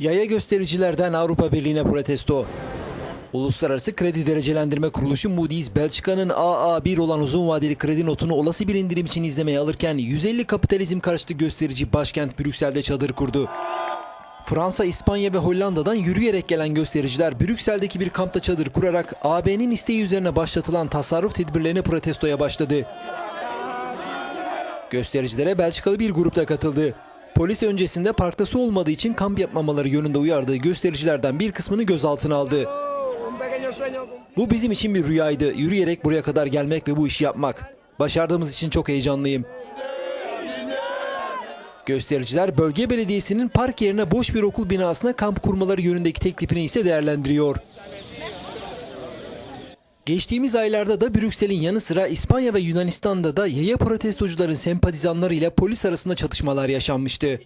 Yaya göstericilerden Avrupa Birliği'ne protesto. Uluslararası Kredi Derecelendirme Kuruluşu Moody's, Belçika'nın AA1 olan uzun vadeli kredi notunu olası bir indirim için izlemeye alırken 150 kapitalizm karşıtı gösterici başkent Brüksel'de çadır kurdu. Fransa, İspanya ve Hollanda'dan yürüyerek gelen göstericiler Brüksel'deki bir kampta çadır kurarak AB'nin isteği üzerine başlatılan tasarruf tedbirlerine protestoya başladı. Göstericilere Belçikalı bir grupta katıldı. Polis öncesinde parkta su olmadığı için kamp yapmamaları yönünde uyardığı göstericilerden bir kısmını gözaltına aldı. Bu bizim için bir rüyaydı. Yürüyerek buraya kadar gelmek ve bu işi yapmak. Başardığımız için çok heyecanlıyım. Göstericiler bölge belediyesinin park yerine boş bir okul binasına kamp kurmaları yönündeki teklifini ise değerlendiriyor. Geçtiğimiz aylarda da Brüksel'in yanı sıra İspanya ve Yunanistan'da da yaya protestocuların sempatizanları ile polis arasında çatışmalar yaşanmıştı.